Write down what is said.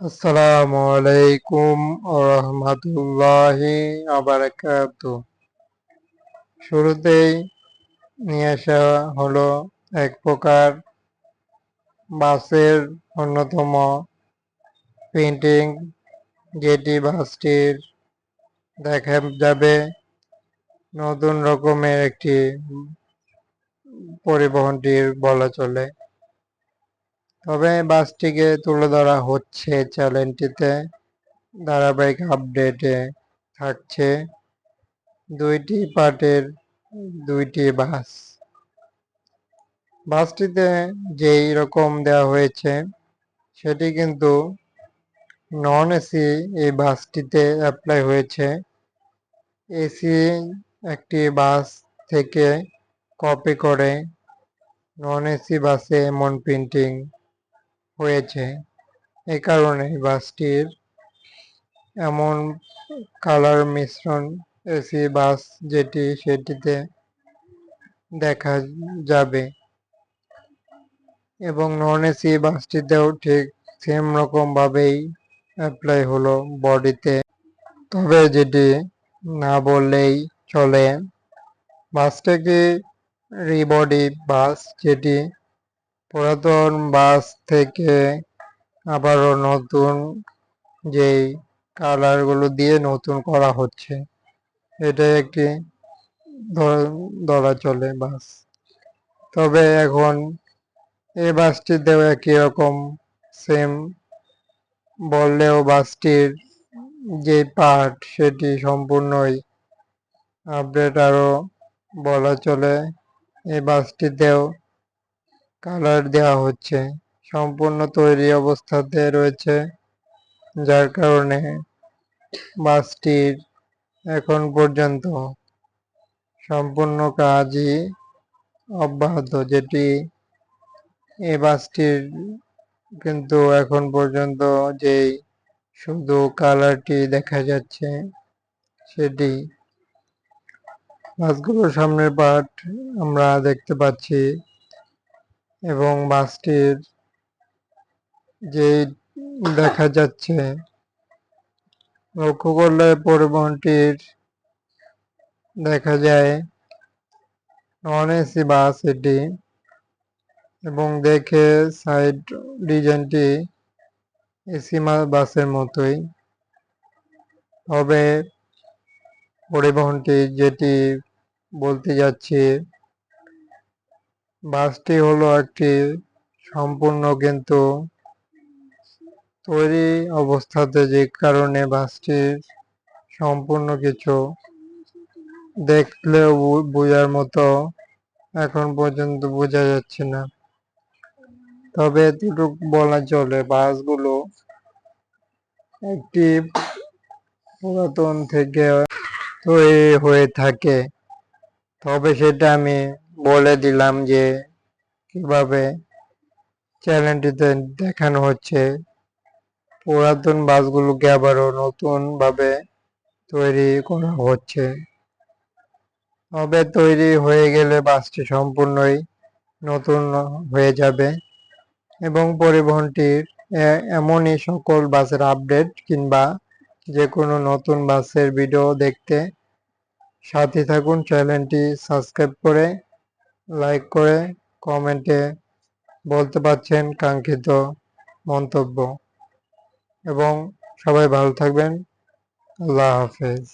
আসসালামু আলাইকুম রহমতুল্লাহি আবরাকাত শুরুতেই নিয়ে আসা হলো এক প্রকার বাসের অন্যতম পেন্টিং যেটি বাসটির দেখা যাবে নতুন রকমের একটি পরিবহনটির বলা চলে। তবে বাসটিকে তুলে ধরা হচ্ছে চ্যানেলটিতে ধারাবাহিক আপডেটে থাকছে দুইটি পার্টের দুইটি বাস। বাসটিতে যেই রকম দেওয়া হয়েছে, সেটি কিন্তু নন এসি এই বাসটিতে অ্যাপ্লাই হয়েছে। এসি একটি বাস থেকে কপি করে নন এসি বাসে এমন প্রিন্টিং হয়েছে। এ কারণে বাসটির এমন কালার মিশ্রণ এসি বাস যেটি সেটিতে দেখা যাবে এবং নন এসি বাসটিতেও ঠিক সেম রকম ভাবেই অ্যাপ্লাই হলো বডিতে। তবে যেটি না বললেই চলে। বাসটি একটি রিবডি বাস যেটি পুরাতন বাস থেকে আবারও নতুন যেই কালারগুলো দিয়ে নতুন করা হচ্ছে এটা একটি ধরা চলে বাস। তবে এখন এই বাসটিতেও একই রকম সেম বললেও বাসটির যে পার্ট সেটি সম্পূর্ণই আপডেট আরও বলা চলে। এই বাসটিতেও কালার দেওয়া হচ্ছে। সম্পূর্ণ তৈরি অবস্থাতে রয়েছে। যার কারণে বাসটির এখন পর্যন্ত সম্পূর্ণ কাজই অব্যাহত, যেটি এই বাসটির কিন্তু এখন পর্যন্ত যেই শুধু কালারটি দেখা যাচ্ছে, সেটি বাসগুলোর সামনের পার্ট আমরা দেখতে পাচ্ছি। এবং বাসটির যে দেখা যাচ্ছে, লক্ষ্য করলে পরিবহনটির দেখা যায়, নন এসি বাস এটি এবং দেখে সাইড ডিজাইনটি এসি বাসের মতোই। তবে পরিবহনটি যেটি বলতে যাচ্ছি বাসটি হলো একটি সম্পূর্ণ কিন্তু তৈরি অবস্থাতে যে কারণে বাসটির সম্পূর্ণ কিছু দেখলেও বোঝার মতো এখন পর্যন্ত বোঝা যাচ্ছে না। তবে এতটুকু বলা চলে, বাসগুলো একটি পুরাতন থেকে তৈরি হয়ে থাকে। তবে সেটা আমি বলে দিলাম যে, কীভাবে চ্যানেলটিতে দেখানো হচ্ছে, পুরাতন বাসগুলোকে আবারও নতুনভাবে তৈরি করা হচ্ছে। তবে তৈরি হয়ে গেলে বাসটি সম্পূর্ণই নতুন হয়ে যাবে এবং পরিবহনটির এমনই সকল বাসের আপডেট কিংবা যে কোনো নতুন বাসের ভিডিও দেখতে সাথে থাকুন, চ্যানেলটি সাবস্ক্রাইব করে লাইক করে কমেন্টে বলতে পারছেন কাঙ্ক্ষিত মন্তব্য। এবং সবাই ভালো থাকবেন। আল্লাহ হাফেজ।